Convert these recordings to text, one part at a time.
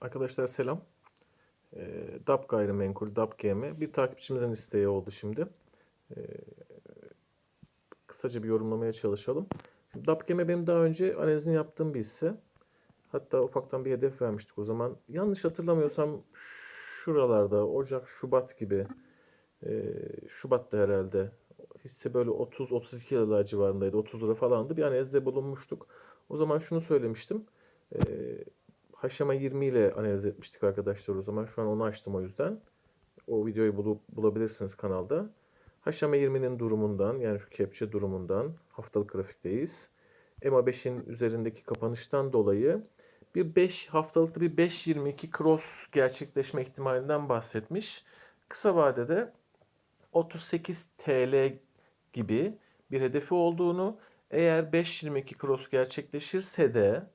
Arkadaşlar selam. Ee, DAP Gayrimenkul, DAP GM bir takipçimizin isteği oldu şimdi. Ee, kısaca bir yorumlamaya çalışalım. DAP GM benim daha önce analizini yaptığım bir hisse. Hatta ufaktan bir hedef vermiştik o zaman. Yanlış hatırlamıyorsam şuralarda Ocak, Şubat gibi e, Şubat'ta herhalde hisse böyle 30-32 lira civarındaydı. 30 lira falandı. Bir analizde bulunmuştuk. O zaman şunu söylemiştim. E, Haşama 20 ile analiz etmiştik arkadaşlar o zaman. Şu an onu açtım o yüzden. O videoyu bulup bulabilirsiniz kanalda. Haşama 20'nin durumundan yani şu kepçe durumundan haftalık grafikteyiz. EMA 5'in üzerindeki kapanıştan dolayı bir 5 haftalıkta bir 5.22 cross gerçekleşme ihtimalinden bahsetmiş. Kısa vadede 38 TL gibi bir hedefi olduğunu eğer 5.22 cross gerçekleşirse de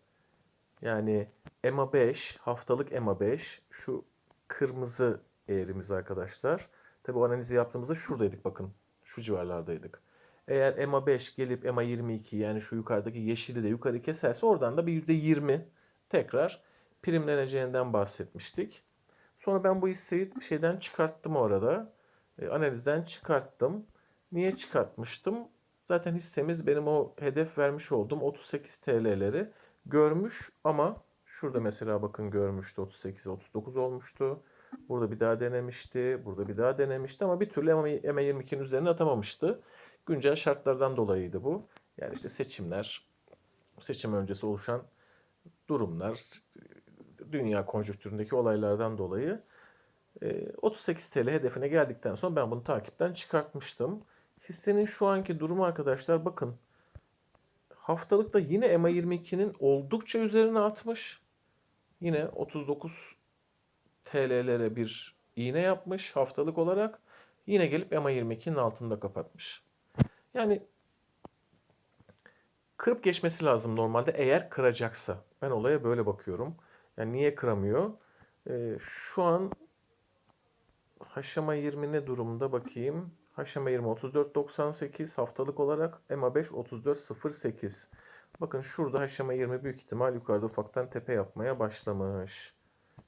yani EMA 5 haftalık EMA 5 şu kırmızı eğrimiz arkadaşlar. Tabi o analizi yaptığımızda şuradaydık bakın. Şu civarlardaydık. Eğer EMA 5 gelip EMA 22 yani şu yukarıdaki yeşili de yukarı keserse oradan da bir %20 tekrar primleneceğinden bahsetmiştik. Sonra ben bu hisseyi şeyden çıkarttım orada. E, analizden çıkarttım. Niye çıkartmıştım? Zaten hissemiz benim o hedef vermiş olduğum 38 TL'leri görmüş ama şurada mesela bakın görmüştü 38 39 olmuştu. Burada bir daha denemişti. Burada bir daha denemişti ama bir türlü MA22'nin üzerine atamamıştı. Güncel şartlardan dolayıydı bu. Yani işte seçimler, seçim öncesi oluşan durumlar, dünya konjonktüründeki olaylardan dolayı 38 TL hedefine geldikten sonra ben bunu takipten çıkartmıştım. Hissenin şu anki durumu arkadaşlar bakın haftalıkta yine EMA22'nin oldukça üzerine atmış. Yine 39 TL'lere bir iğne yapmış haftalık olarak. Yine gelip EMA22'nin altında kapatmış. Yani kırıp geçmesi lazım normalde eğer kıracaksa. Ben olaya böyle bakıyorum. Yani niye kıramıyor? Ee, şu an Haşama 20 ne durumda bakayım. Haşama 20 34.98 haftalık olarak EMA 5 34.08. Bakın şurada haşama 20 büyük ihtimal yukarıda ufaktan tepe yapmaya başlamış.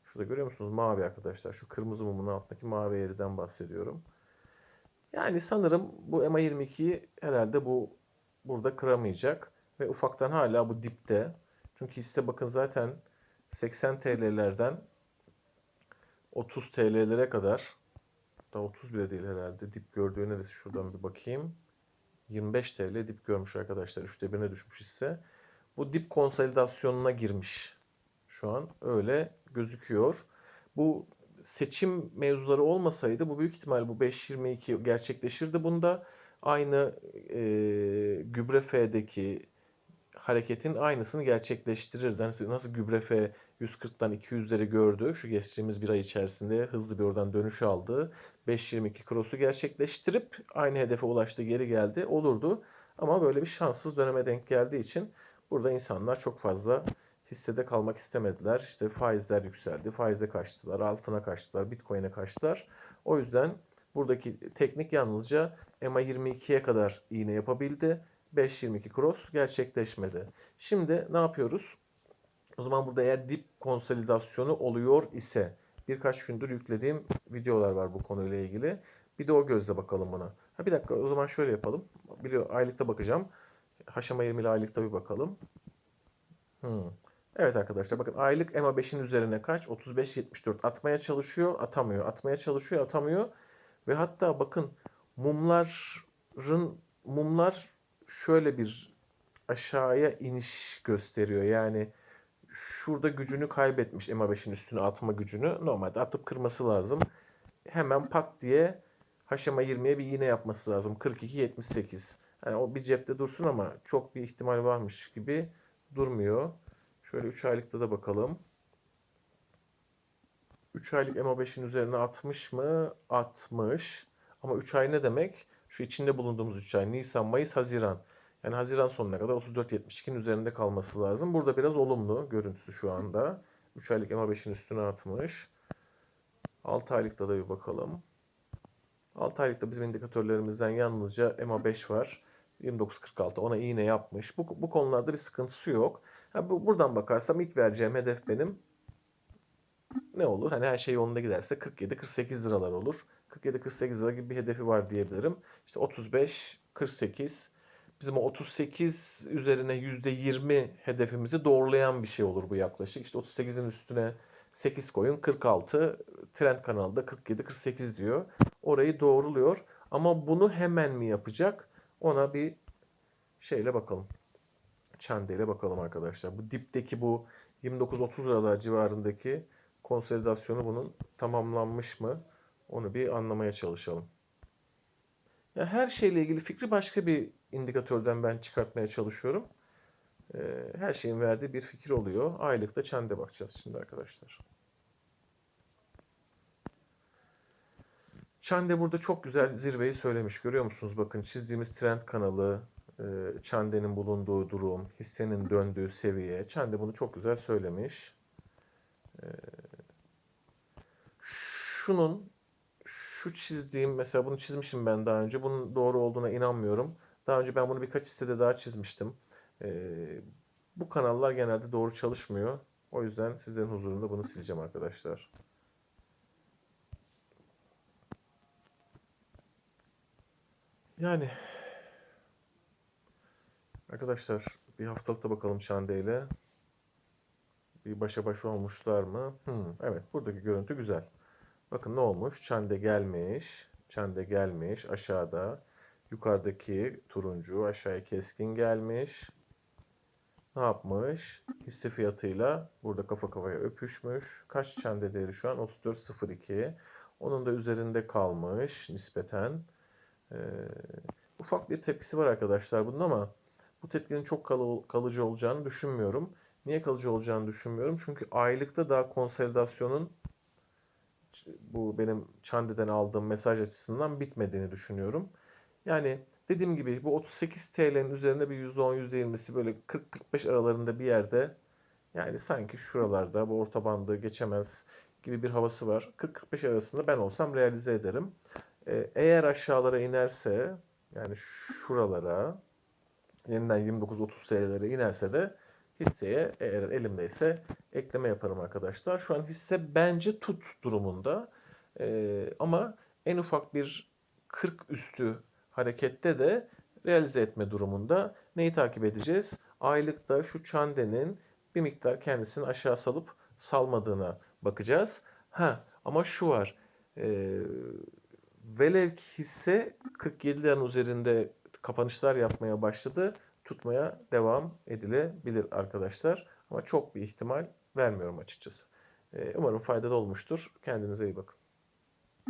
Şurada görüyor musunuz? Mavi arkadaşlar. Şu kırmızı mumun altındaki mavi yeriden bahsediyorum. Yani sanırım bu EMA 22'yi herhalde bu burada kıramayacak. Ve ufaktan hala bu dipte. Çünkü hisse bakın zaten 80 TL'lerden 30 TL'lere kadar da 30 bile değil herhalde. Dip gördüğü neresi? Şuradan bir bakayım. 25 TL dip görmüş arkadaşlar. Üçte birine düşmüş ise. Bu dip konsolidasyonuna girmiş. Şu an öyle gözüküyor. Bu seçim mevzuları olmasaydı bu büyük ihtimal bu 5.22 gerçekleşirdi. Bunda aynı e, gübre F'deki hareketin aynısını gerçekleştirirdi. Nasıl, nasıl gübre F 140'tan 200'leri gördü. Şu geçtiğimiz bir ay içerisinde hızlı bir oradan dönüş aldı. 5.22 cross'u gerçekleştirip aynı hedefe ulaştı geri geldi. Olurdu. Ama böyle bir şanssız döneme denk geldiği için burada insanlar çok fazla hissede kalmak istemediler. İşte faizler yükseldi. Faize kaçtılar. Altına kaçtılar. Bitcoin'e kaçtılar. O yüzden buradaki teknik yalnızca EMA 22'ye kadar iğne yapabildi. 5.22 cross gerçekleşmedi. Şimdi ne yapıyoruz? O zaman burada eğer dip konsolidasyonu oluyor ise birkaç gündür yüklediğim videolar var bu konuyla ilgili. Bir de o gözle bakalım buna. Ha bir dakika o zaman şöyle yapalım. Biliyor aylıkta bakacağım. Haşama 20 ile aylıkta bir bakalım. Hmm. Evet arkadaşlar bakın aylık EMA 5'in üzerine kaç? 35.74 atmaya çalışıyor, atamıyor. Atmaya çalışıyor, atamıyor. Ve hatta bakın mumların mumlar şöyle bir aşağıya iniş gösteriyor. Yani şurada gücünü kaybetmiş EMA 5'in üstüne atma gücünü. Normalde atıp kırması lazım. Hemen pat diye haşama 20'ye bir iğne yapması lazım. 42-78. Yani o bir cepte dursun ama çok bir ihtimal varmış gibi durmuyor. Şöyle 3 aylıkta da bakalım. 3 aylık EMA 5'in üzerine atmış mı? Atmış. Ama 3 ay ne demek? Şu içinde bulunduğumuz 3 ay. Nisan, Mayıs, Haziran. Yani Haziran sonuna kadar 34.72'nin üzerinde kalması lazım. Burada biraz olumlu görüntüsü şu anda. 3 aylık EMA 5'in üstüne atmış. 6 aylıkta da bir bakalım. 6 aylıkta bizim indikatörlerimizden yalnızca EMA 5 var. 29.46 ona iğne yapmış. Bu, bu konularda bir sıkıntısı yok. Ha, bu, buradan bakarsam ilk vereceğim hedef benim ne olur? Hani her şey yolunda giderse 47-48 liralar olur. 47-48 lira gibi bir hedefi var diyebilirim. İşte 35, 48. Bizim o 38 üzerine %20 hedefimizi doğrulayan bir şey olur bu yaklaşık. İşte 38'in üstüne 8 koyun 46. Trend kanalda 47-48 diyor. Orayı doğruluyor. Ama bunu hemen mi yapacak? Ona bir şeyle bakalım. Çendeyle bakalım arkadaşlar. Bu dipteki bu 29-30 liralar civarındaki konsolidasyonu bunun tamamlanmış mı? Onu bir anlamaya çalışalım. Ya her şeyle ilgili fikri başka bir indikatörden ben çıkartmaya çalışıyorum. Ee, her şeyin verdiği bir fikir oluyor. Aylıkta çende bakacağız şimdi arkadaşlar. Çande burada çok güzel zirveyi söylemiş. Görüyor musunuz? Bakın çizdiğimiz trend kanalı, e, Çande'nin bulunduğu durum, hissenin döndüğü seviye. Çande bunu çok güzel söylemiş. E, Şunun, şu çizdiğim, mesela bunu çizmişim ben daha önce. Bunun doğru olduğuna inanmıyorum. Daha önce ben bunu birkaç hissede daha çizmiştim. E, Bu kanallar genelde doğru çalışmıyor. O yüzden sizlerin huzurunda bunu sileceğim arkadaşlar. Yani arkadaşlar bir haftalıkta bakalım Şande ile. Bir başa baş olmuşlar mı? Hmm, evet buradaki görüntü güzel. Bakın ne olmuş? Çande gelmiş. Çande gelmiş aşağıda. Yukarıdaki turuncu aşağıya keskin gelmiş. Ne yapmış? Hisse fiyatıyla burada kafa kafaya öpüşmüş. Kaç çende değeri şu an? 34.02. Onun da üzerinde kalmış nispeten. Ee, ufak bir tepkisi var arkadaşlar bunun ama bu tepkinin çok kal- kalıcı olacağını düşünmüyorum. Niye kalıcı olacağını düşünmüyorum? Çünkü aylıkta daha konsolidasyonun bu benim Çande'den aldığım mesaj açısından bitmediğini düşünüyorum. Yani dediğim gibi bu 38 TL'nin üzerinde bir %10 %20'si böyle 40-45 aralarında bir yerde yani sanki şuralarda bu orta bandı geçemez gibi bir havası var. 40-45 arasında ben olsam realize ederim. Ee, Eğer aşağılara inerse yani şuralara yeniden 29-30 TL'lere inerse de hisseye eğer elimdeyse ekleme yaparım arkadaşlar. Şu an hisse bence tut durumunda. Ee, ama en ufak bir 40 üstü harekette de realize etme durumunda neyi takip edeceğiz? Aylıkta şu çandenin bir miktar kendisini aşağı salıp salmadığına bakacağız. Ha ama şu var. Ee, Velev hisse 47 liranın üzerinde kapanışlar yapmaya başladı. Tutmaya devam edilebilir arkadaşlar. Ama çok bir ihtimal vermiyorum açıkçası. Ee, Umarım faydalı olmuştur. Kendinize iyi bakın.